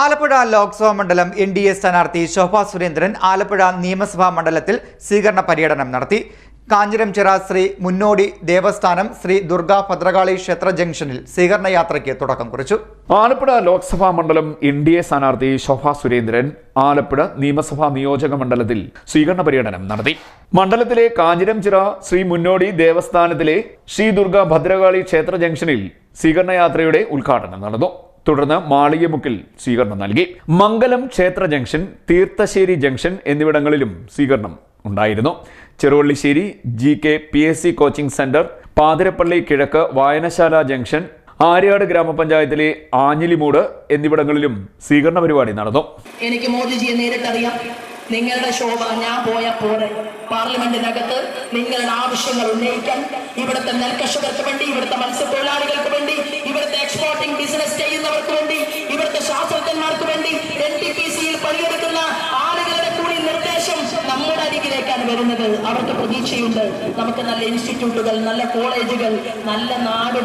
ആലപ്പുഴ ലോക്സഭാ മണ്ഡലം N D A സ്ഥാനാർത്ഥി ശോഭാ സുരേന്ദ്രൻ ആലപ്പുഴ നിയമസഭാ മണ്ഡലത്തിൽ സ്വീകരണ പര്യടനം നടത്തി. കാഞ്ഞിരം ചിറ ശ്രീ മുന്നോടി ദേവസ്ഥാനം ശ്രീ ദുർഗാ ഭദ്രകാളി ക്ഷേത്ര ജംഗ്ഷനിൽ സ്വീകരണ യാത്രയ്ക്ക് തുടക്കം കുറിച്ചു. ആലപ്പുഴ ലോക്സഭാ മണ്ഡലം എൻ ഡി എ സ്ഥാനാർത്ഥി ശോഭാ സുരേന്ദ്രൻ ആലപ്പുഴ നിയമസഭാ നിയോജക മണ്ഡലത്തിൽ സ്വീകരണ പര്യടനം നടത്തി. മണ്ഡലത്തിലെ കാഞ്ഞിരം ചിറ ശ്രീ മുന്നോടി ദേവസ്ഥാനത്തിലെ ശ്രീ ദുർഗ ഭദ്രകാളി ക്ഷേത്ര ജംഗ്ഷനിൽ സ്വീകരണ യാത്രയുടെ ഉദ്ഘാടനം നടന്നു. തുടർന്ന് മാളികമുക്കിൽ സ്വീകരണം നൽകി. മംഗലം ക്ഷേത്ര ജംഗ്ഷൻ തീർത്ഥശ്ശേരി ജംഗ്ഷൻ എന്നിവിടങ്ങളിലും സ്വീകരണം ഉണ്ടായിരുന്നു. Cheruvallissery G K P S C coaching centre Pathirappally കിഴക്ക് വായനശാല ജംഗ്ഷൻ ആര്യാട് ഗ്രാമപഞ്ചായത്തിലെ ആഞ്ഞിലിമൂട് എന്നിവിടങ്ങളിലും സ്വീകരണ പരിപാടി നടന്നു. എനിക്ക് മോദിജിയെ നേരിട്ടറിയാം. നിങ്ങളുടെ ശോഭ ഞാൻ പോയ പോരെ. പാർലമെന്റിനകത്ത് നിങ്ങളുടെ ആവശ്യങ്ങൾ ഉന്നയിക്കാൻ ഇവിടുത്തെ നെൽകർഷകർക്ക് വേണ്ടി ഇവിടുത്തെ വരുന്നത്. അവർക്ക് പ്രതീക്ഷയുണ്ട്. നമുക്ക് നല്ല ഇൻസ്റ്റിറ്റ്യൂട്ടുകൾ നല്ല കോളേജുകൾ നല്ല നാട്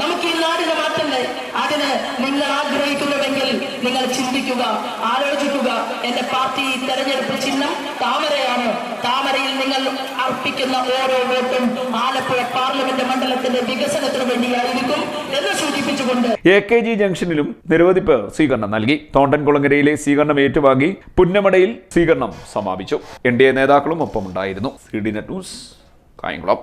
നമുക്ക് ഈ നാടിനെ മാറ്റണ്ടേ അതിന് നിങ്ങൾ ആഗ്രഹിക്കുന്നുവെങ്കിൽ നിങ്ങൾ ചിന്തിക്കുക ആലോചിക്കുക. എന്റെ പാർട്ടി തെരഞ്ഞെടുപ്പ് ചിഹ്നം താമരയാണ്. താമരയിൽ നിങ്ങൾ അർപ്പിക്കുന്ന ഓരോ വോട്ടും ആലപ്പുഴ പാർലമെന്റ് മണ്ഡലത്തിന്റെ വികസനത്തിന് എന്ന് എ കെ ജി ജംഗ്ഷനിലും നിരവധി പേർ സ്വീകരണം നൽകി. തോണ്ടൻകുളങ്ങരയിലെ സ്വീകരണം ഏറ്റുവാങ്ങി പുന്നമടയിൽ സ്വീകരണം സമാപിച്ചു. എൻ ഡി എ നേതാക്കളും ഒപ്പമുണ്ടായിരുന്നു. C D net news Kayamkulam.